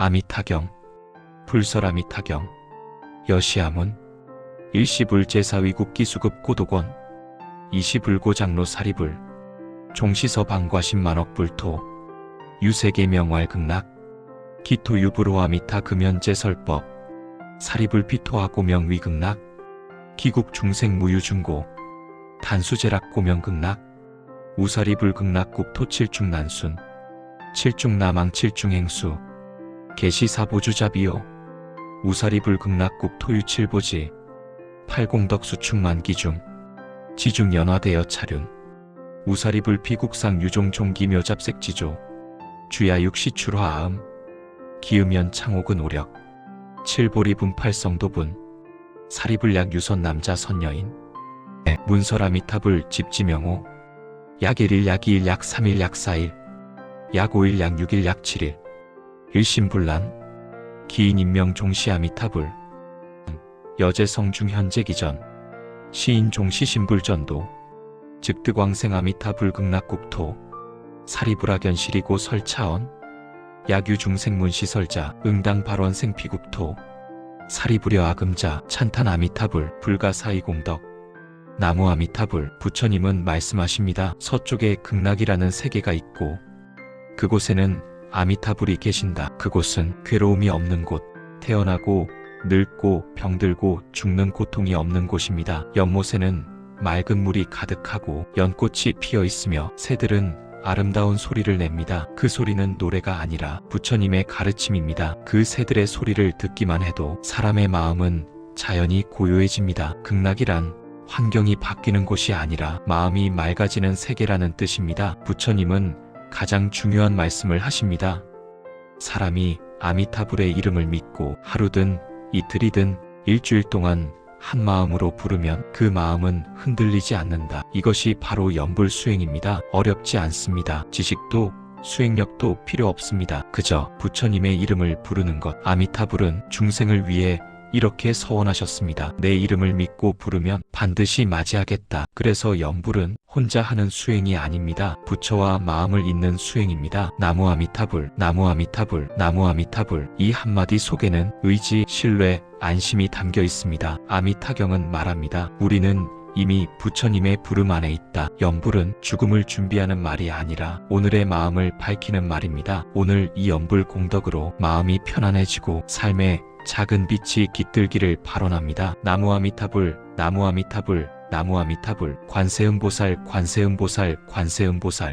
아미타경, 불설아미타경, 여시아문, 일시불제사위국 기수급 고도권, 이시불고 장로 사리불, 종시서 방과 십만억 불토, 유세계 명활극락, 기토 유불호아미타 금연제설법, 사리불 피토하 고명 위극락, 기국 중생 무유중고, 단수제락 고명 극락, 우사리 불극락 국 토칠중 난순, 칠중 남왕 칠중 행수, 계시사 보주자비요, 우사리 불극락국 토유 칠보지, 팔공덕 수충만 기 중, 지중 연화되어 차륜, 우사리 불피국상 유종 종기 묘 잡색지조, 주야 육 시출화암, 기음연 창옥은 오력, 칠보리 분팔성도분, 사리불약 유선 남자 선여인, 문설아미탑을 집지명호, 약 1일 약 2일 약 3일 약 4일, 약 5일 약 6일 약 7일, 일심불란, 기인 임명 종시 아미타불, 여제성중 현재기전, 시인 종시 신불전도, 즉득왕생 아미타불 극락국토, 사리불학연실이고 설차원, 야규중생문시설자 응당 발원생 피국토, 사리불여 아금자 찬탄 아미타불 불가사이공덕, 나무 아미타불 부처님은 말씀하십니다. 서쪽에 극락이라는 세계가 있고 그곳에는 아미타불이 계신다. 그곳은 괴로움이 없는 곳, 태어나고 늙고 병들고 죽는 고통이 없는 곳입니다. 연못에는 맑은 물이 가득하고 연꽃이 피어 있으며 새들은 아름다운 소리를 냅니다. 그 소리는 노래가 아니라 부처님의 가르침입니다. 그 새들의 소리를 듣기만 해도 사람의 마음은 자연히 고요해집니다. 극락이란 환경이 바뀌는 곳이 아니라 마음이 맑아지는 세계라는 뜻입니다. 부처님은 가장 중요한 말씀을 하십니다. 사람이 아미타불의 이름을 믿고 하루든 이틀이든 일주일 동안 한 마음으로 부르면 그 마음은 흔들리지 않는다. 이것이 바로 연불 수행입니다. 어렵지 않습니다. 지식도 수행력도 필요 없습니다. 그저 부처님의 이름을 부르는 것. 아미타불은 중생을 위해 이렇게 서원하셨습니다. 내 이름을 믿고 부르면 반드시 맞이하겠다. 그래서 연불은 혼자 하는 수행이 아닙니다. 부처와 마음을 잇는 수행입니다. 나무 아미타불, 나무 아미타불, 나무 아미타불. 이 한마디 속에는 의지, 신뢰, 안심이 담겨 있습니다. 아미타경은 말합니다. 우리는 이미 부처님의 부름 안에 있다. 연불은 죽음을 준비하는 말이 아니라 오늘의 마음을 밝히는 말입니다. 오늘 이 연불 공덕으로 마음이 편안해지고 삶의 작은 빛이 깃들기를 발언합니다. 나무 아미타불, 나무 아미타불, 나무 아미타불, 관세음보살, 관세음보살, 관세음보살.